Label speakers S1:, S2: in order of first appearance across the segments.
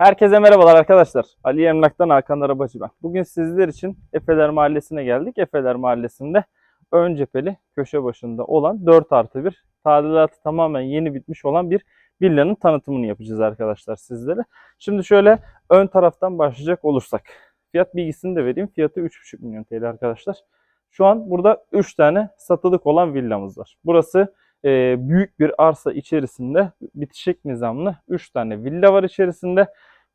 S1: Herkese merhabalar arkadaşlar. Ali Emlak'tan Hakan Arabacı ben. Bugün sizler için Efeler Mahallesi'ne geldik. Efeler Mahallesi'nde ön cepheli köşe başında olan 4 artı 1 tadilatı tamamen yeni bitmiş olan bir villanın tanıtımını yapacağız arkadaşlar sizlere. Şimdi şöyle ön taraftan başlayacak olursak. Fiyat bilgisini de vereyim. Fiyatı 3,5 milyon TL arkadaşlar. Şu an burada 3 tane satılık olan villamız var. Burası e, büyük bir arsa içerisinde bitişik nizamlı 3 tane villa var içerisinde.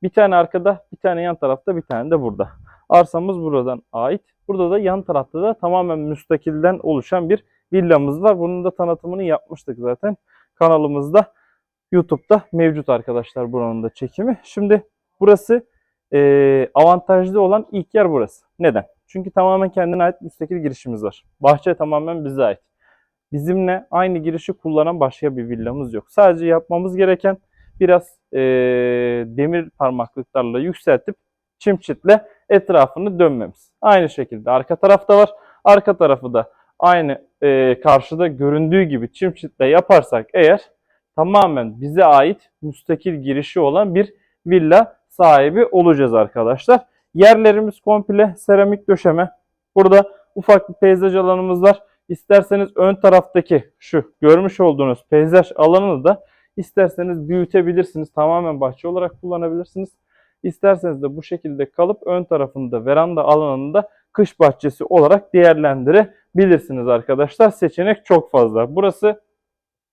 S1: Bir tane arkada, bir tane yan tarafta, bir tane de burada. Arsamız buradan ait. Burada da yan tarafta da tamamen müstakilden oluşan bir villamız var. Bunun da tanıtımını yapmıştık zaten. Kanalımızda, YouTube'da mevcut arkadaşlar buranın da çekimi. Şimdi burası e, avantajlı olan ilk yer burası. Neden? Çünkü tamamen kendine ait müstakil girişimiz var. Bahçe tamamen bize ait. Bizimle aynı girişi kullanan başka bir villamız yok. Sadece yapmamız gereken biraz e, demir parmaklıklarla yükseltip çim çitle etrafını dönmemiz. Aynı şekilde arka tarafta var. Arka tarafı da aynı e, karşıda göründüğü gibi çim çitle yaparsak eğer tamamen bize ait müstakil girişi olan bir villa sahibi olacağız arkadaşlar. Yerlerimiz komple seramik döşeme. Burada ufak bir peyzaj alanımız var. İsterseniz ön taraftaki şu görmüş olduğunuz peyzaj alanını da isterseniz büyütebilirsiniz. Tamamen bahçe olarak kullanabilirsiniz. İsterseniz de bu şekilde kalıp ön tarafında veranda alanında kış bahçesi olarak değerlendirebilirsiniz arkadaşlar. Seçenek çok fazla. Burası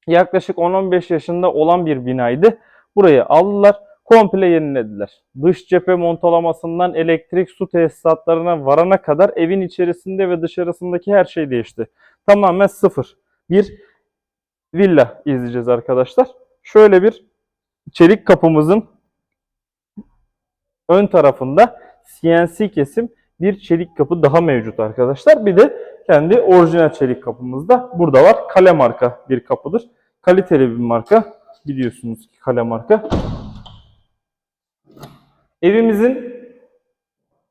S1: yaklaşık 10-15 yaşında olan bir binaydı. Burayı aldılar, komple yenilediler. Dış cephe montalamasından elektrik su tesisatlarına varana kadar evin içerisinde ve dışarısındaki her şey değişti. Tamamen sıfır. Bir villa izleyeceğiz arkadaşlar. Şöyle bir çelik kapımızın ön tarafında CNC kesim bir çelik kapı daha mevcut arkadaşlar. Bir de kendi orijinal çelik kapımız da burada var. Kale marka bir kapıdır. Kaliteli bir marka. Biliyorsunuz ki kale marka. Evimizin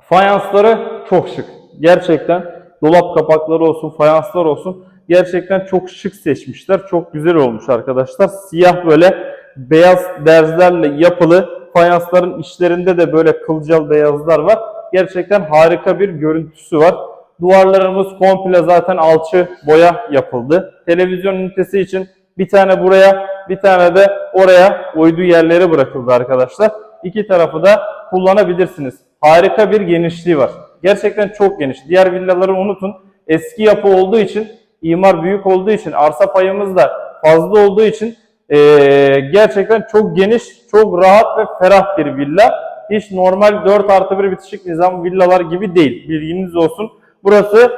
S1: fayansları çok şık. Gerçekten dolap kapakları olsun, fayanslar olsun. Gerçekten çok şık seçmişler. Çok güzel olmuş arkadaşlar. Siyah böyle beyaz derzlerle yapılı fayansların içlerinde de böyle kılcal beyazlar var. Gerçekten harika bir görüntüsü var. Duvarlarımız komple zaten alçı boya yapıldı. Televizyon ünitesi için bir tane buraya, bir tane de oraya uyduğu yerleri bırakıldı arkadaşlar. İki tarafı da kullanabilirsiniz. Harika bir genişliği var. Gerçekten çok geniş. Diğer villaları unutun. Eski yapı olduğu için, imar büyük olduğu için, arsa payımız da fazla olduğu için ee, gerçekten çok geniş, çok rahat ve ferah bir villa. Hiç normal 4 artı 1 bitişik nizam villalar gibi değil. Bilginiz olsun. Burası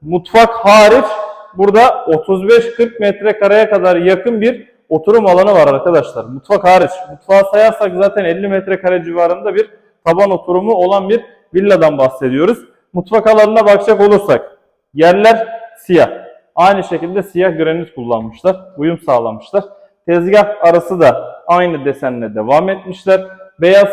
S1: mutfak hariç burada 35-40 metrekareye kadar yakın bir oturum alanı var arkadaşlar. Mutfak hariç. Mutfağı sayarsak zaten 50 metrekare civarında bir taban oturumu olan bir villadan bahsediyoruz. Mutfak alanına bakacak olursak yerler siyah. Aynı şekilde siyah granit kullanmışlar. Uyum sağlamışlar. Tezgah arası da aynı desenle devam etmişler. Beyaz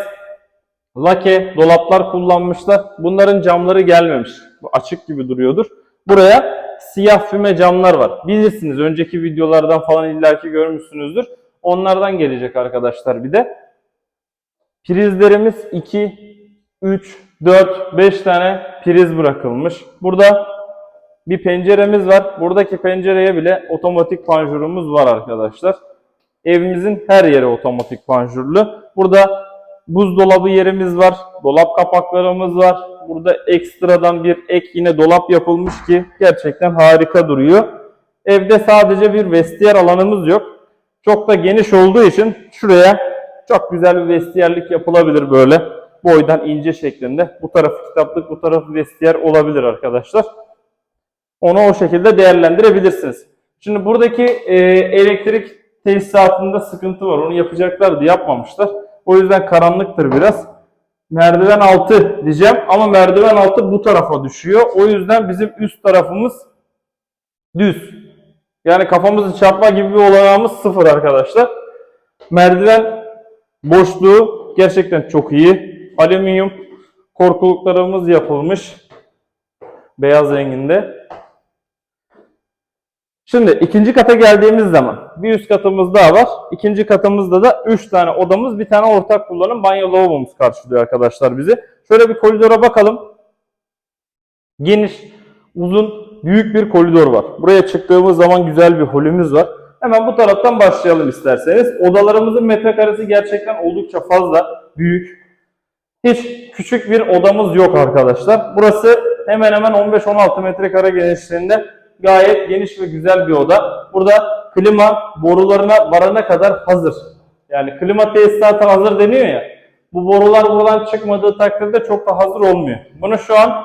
S1: lake dolaplar kullanmışlar. Bunların camları gelmemiş. Bu açık gibi duruyordur. Buraya siyah füme camlar var. Bilirsiniz önceki videolardan falan illaki görmüşsünüzdür. Onlardan gelecek arkadaşlar bir de. Prizlerimiz 2, 3, 4, 5 tane priz bırakılmış. Burada bir penceremiz var. Buradaki pencereye bile otomatik panjurumuz var arkadaşlar. Evimizin her yeri otomatik panjurlu. Burada buzdolabı yerimiz var. Dolap kapaklarımız var. Burada ekstradan bir ek yine dolap yapılmış ki gerçekten harika duruyor. Evde sadece bir vestiyer alanımız yok. Çok da geniş olduğu için şuraya çok güzel bir vestiyerlik yapılabilir böyle. Boydan ince şeklinde. Bu tarafı kitaplık, bu tarafı vestiyer olabilir arkadaşlar. Onu o şekilde değerlendirebilirsiniz. Şimdi buradaki e, elektrik tesisatında sıkıntı var. Onu yapacaklardı, yapmamışlar. O yüzden karanlıktır biraz. Merdiven altı diyeceğim ama merdiven altı bu tarafa düşüyor. O yüzden bizim üst tarafımız düz. Yani kafamızı çarpma gibi bir olanağımız sıfır arkadaşlar. Merdiven boşluğu gerçekten çok iyi. Alüminyum korkuluklarımız yapılmış. Beyaz renginde. Şimdi ikinci kata geldiğimiz zaman bir üst katımız daha var. İkinci katımızda da 3 tane odamız, bir tane ortak kullanım banyo lavabomuz karşılıyor arkadaşlar bizi. Şöyle bir koridora bakalım. Geniş, uzun, büyük bir koridor var. Buraya çıktığımız zaman güzel bir holümüz var. Hemen bu taraftan başlayalım isterseniz. Odalarımızın metrekaresi gerçekten oldukça fazla, büyük. Hiç küçük bir odamız yok arkadaşlar. Burası hemen hemen 15-16 metrekare genişliğinde gayet geniş ve güzel bir oda. Burada klima borularına varana kadar hazır. Yani klima tesisatı hazır deniyor ya. Bu borular buradan çıkmadığı takdirde çok da hazır olmuyor. Bunu şu an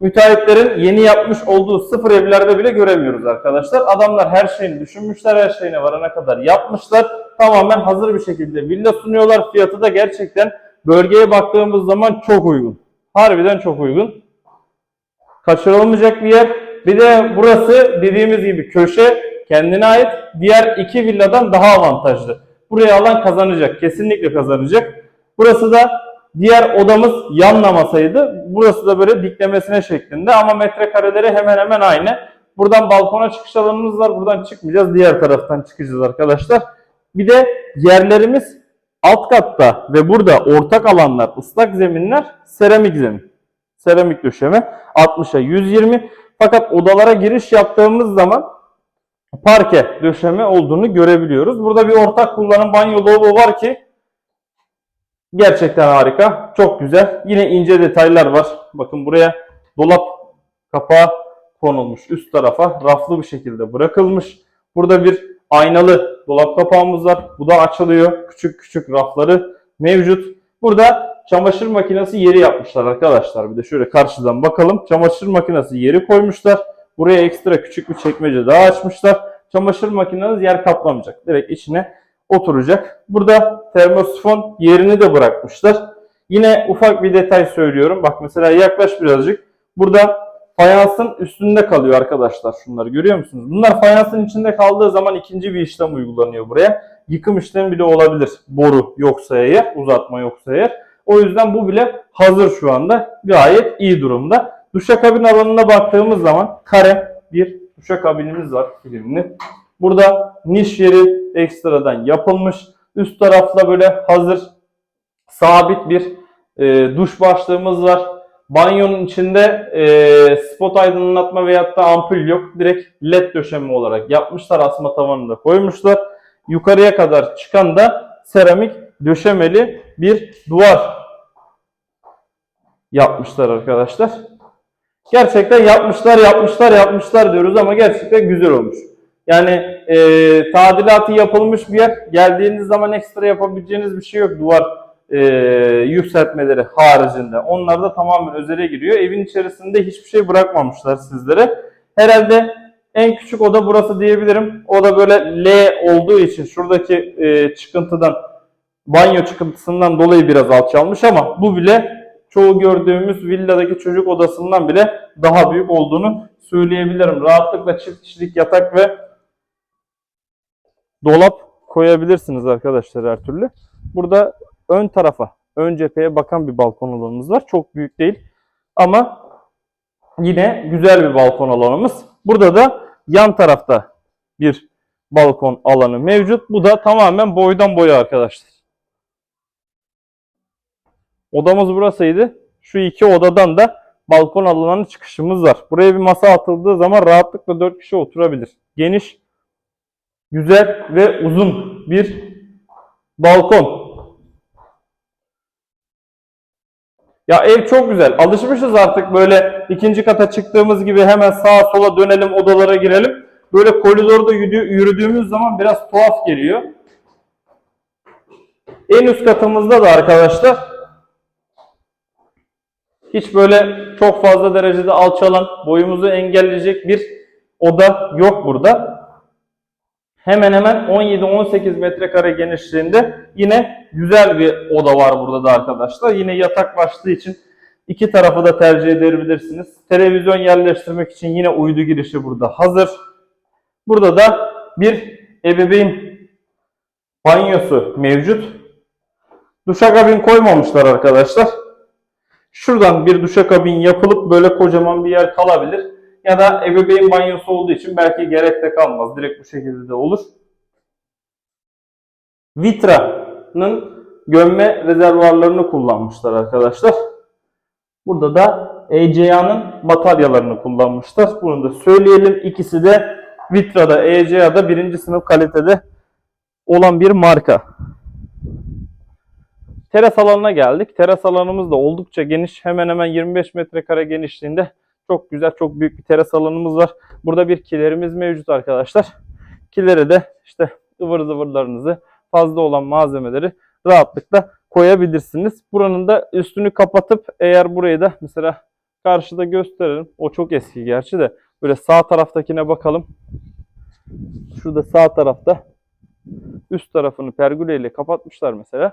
S1: müteahhitlerin yeni yapmış olduğu sıfır evlerde bile göremiyoruz arkadaşlar. Adamlar her şeyini düşünmüşler, her şeyine varana kadar yapmışlar. Tamamen hazır bir şekilde villa sunuyorlar. Fiyatı da gerçekten bölgeye baktığımız zaman çok uygun. Harbiden çok uygun. Kaçırılmayacak bir yer. Bir de burası dediğimiz gibi köşe kendine ait diğer iki villadan daha avantajlı. Buraya alan kazanacak. Kesinlikle kazanacak. Burası da diğer odamız yanlamasaydı. Burası da böyle diklemesine şeklinde ama metrekareleri hemen hemen aynı. Buradan balkona çıkış alanımız var. Buradan çıkmayacağız. Diğer taraftan çıkacağız arkadaşlar. Bir de yerlerimiz alt katta ve burada ortak alanlar, ıslak zeminler seramik zemin. Seramik döşeme 60'a 120. Fakat odalara giriş yaptığımız zaman parke döşeme olduğunu görebiliyoruz. Burada bir ortak kullanım banyo lavabo var ki gerçekten harika. Çok güzel. Yine ince detaylar var. Bakın buraya dolap kapağı konulmuş. Üst tarafa raflı bir şekilde bırakılmış. Burada bir aynalı dolap kapağımız var. Bu da açılıyor. Küçük küçük rafları mevcut. Burada çamaşır makinesi yeri yapmışlar arkadaşlar. Bir de şöyle karşıdan bakalım. Çamaşır makinesi yeri koymuşlar. Buraya ekstra küçük bir çekmece daha açmışlar. Çamaşır makineniz yer kaplamayacak. Direkt içine oturacak. Burada termosifon yerini de bırakmışlar. Yine ufak bir detay söylüyorum. Bak mesela yaklaş birazcık. Burada fayansın üstünde kalıyor arkadaşlar. Şunları görüyor musunuz? Bunlar fayansın içinde kaldığı zaman ikinci bir işlem uygulanıyor buraya. Yıkım işlemi bile olabilir. Boru yoksa eğer, uzatma yoksa eğer. O yüzden bu bile hazır şu anda. Gayet iyi durumda. Duşakabin alanına baktığımız zaman kare bir duşakabinimiz var filmli. Burada niş yeri ekstradan yapılmış. Üst tarafta böyle hazır sabit bir e, duş başlığımız var. Banyonun içinde e, spot aydınlatma veyahut da ampul yok. Direkt led döşeme olarak yapmışlar. Asma tavanını da koymuşlar. Yukarıya kadar çıkan da seramik döşemeli bir duvar yapmışlar arkadaşlar. Gerçekten yapmışlar, yapmışlar, yapmışlar diyoruz ama gerçekten güzel olmuş. Yani e, tadilatı yapılmış bir yer. Geldiğiniz zaman ekstra yapabileceğiniz bir şey yok. Duvar e, yükseltmeleri haricinde. Onlar da tamamen özele giriyor. Evin içerisinde hiçbir şey bırakmamışlar sizlere. Herhalde en küçük oda burası diyebilirim. O da böyle L olduğu için şuradaki e, çıkıntıdan, banyo çıkıntısından dolayı biraz alçalmış ama bu bile çoğu gördüğümüz villadaki çocuk odasından bile daha büyük olduğunu söyleyebilirim. Rahatlıkla çift kişilik yatak ve dolap koyabilirsiniz arkadaşlar her türlü. Burada ön tarafa, ön cepheye bakan bir balkon alanımız var. Çok büyük değil ama yine güzel bir balkon alanımız. Burada da yan tarafta bir balkon alanı mevcut. Bu da tamamen boydan boya arkadaşlar. Odamız burasıydı. Şu iki odadan da balkon alanına çıkışımız var. Buraya bir masa atıldığı zaman rahatlıkla 4 kişi oturabilir. Geniş, güzel ve uzun bir balkon. Ya ev çok güzel. Alışmışız artık böyle ikinci kata çıktığımız gibi hemen sağa sola dönelim, odalara girelim. Böyle koridorda yürü- yürüdüğümüz zaman biraz tuhaf geliyor. En üst katımızda da arkadaşlar hiç böyle çok fazla derecede alçalan, boyumuzu engelleyecek bir oda yok burada. Hemen hemen 17-18 metrekare genişliğinde yine güzel bir oda var burada da arkadaşlar. Yine yatak başlığı için iki tarafı da tercih edebilirsiniz. Televizyon yerleştirmek için yine uydu girişi burada hazır. Burada da bir ebeveyn banyosu mevcut. Duşakabin koymamışlar arkadaşlar. Şuradan bir duşakabin yapılıp böyle kocaman bir yer kalabilir. Ya da ebeveyn banyosu olduğu için belki gerek de kalmaz. Direkt bu şekilde de olur. Vitra'nın gömme rezervuarlarını kullanmışlar arkadaşlar. Burada da ECA'nın bataryalarını kullanmışlar. Bunu da söyleyelim. İkisi de Vitra'da, ECA'da birinci sınıf kalitede olan bir marka. Teras alanına geldik. Teras alanımız da oldukça geniş. Hemen hemen 25 metrekare genişliğinde çok güzel, çok büyük bir teras alanımız var. Burada bir kilerimiz mevcut arkadaşlar. Kilere de işte ıvır zıvırlarınızı, fazla olan malzemeleri rahatlıkla koyabilirsiniz. Buranın da üstünü kapatıp eğer burayı da mesela karşıda gösterelim. O çok eski gerçi de. Böyle sağ taraftakine bakalım. Şurada sağ tarafta üst tarafını pergüleyle kapatmışlar mesela.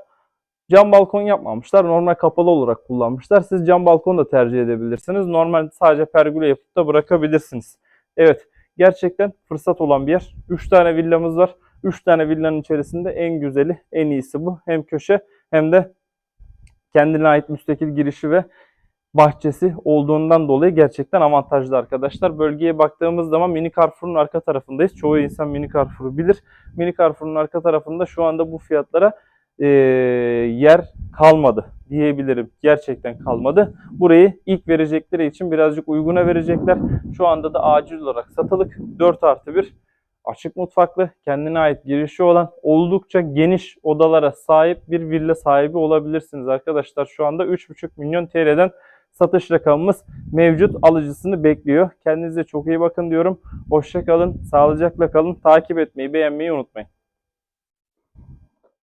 S1: Cam balkon yapmamışlar. Normal kapalı olarak kullanmışlar. Siz cam balkon da tercih edebilirsiniz. Normal sadece pergüle yapıp da bırakabilirsiniz. Evet. Gerçekten fırsat olan bir yer. 3 tane villamız var. 3 tane villanın içerisinde en güzeli, en iyisi bu. Hem köşe hem de kendine ait müstakil girişi ve bahçesi olduğundan dolayı gerçekten avantajlı arkadaşlar. Bölgeye baktığımız zaman Mini Carrefour'un arka tarafındayız. Çoğu insan Mini Carrefour'u bilir. Mini Carrefour'un arka tarafında şu anda bu fiyatlara eee, yer kalmadı diyebilirim. Gerçekten kalmadı. Burayı ilk verecekleri için birazcık uyguna verecekler. Şu anda da acil olarak satılık 4 artı 1 açık mutfaklı, kendine ait girişi olan oldukça geniş odalara sahip bir villa sahibi olabilirsiniz arkadaşlar. Şu anda 3,5 milyon TL'den satış rakamımız mevcut alıcısını bekliyor. Kendinize çok iyi bakın diyorum. Hoşça kalın, sağlıcakla kalın. Takip etmeyi, beğenmeyi unutmayın.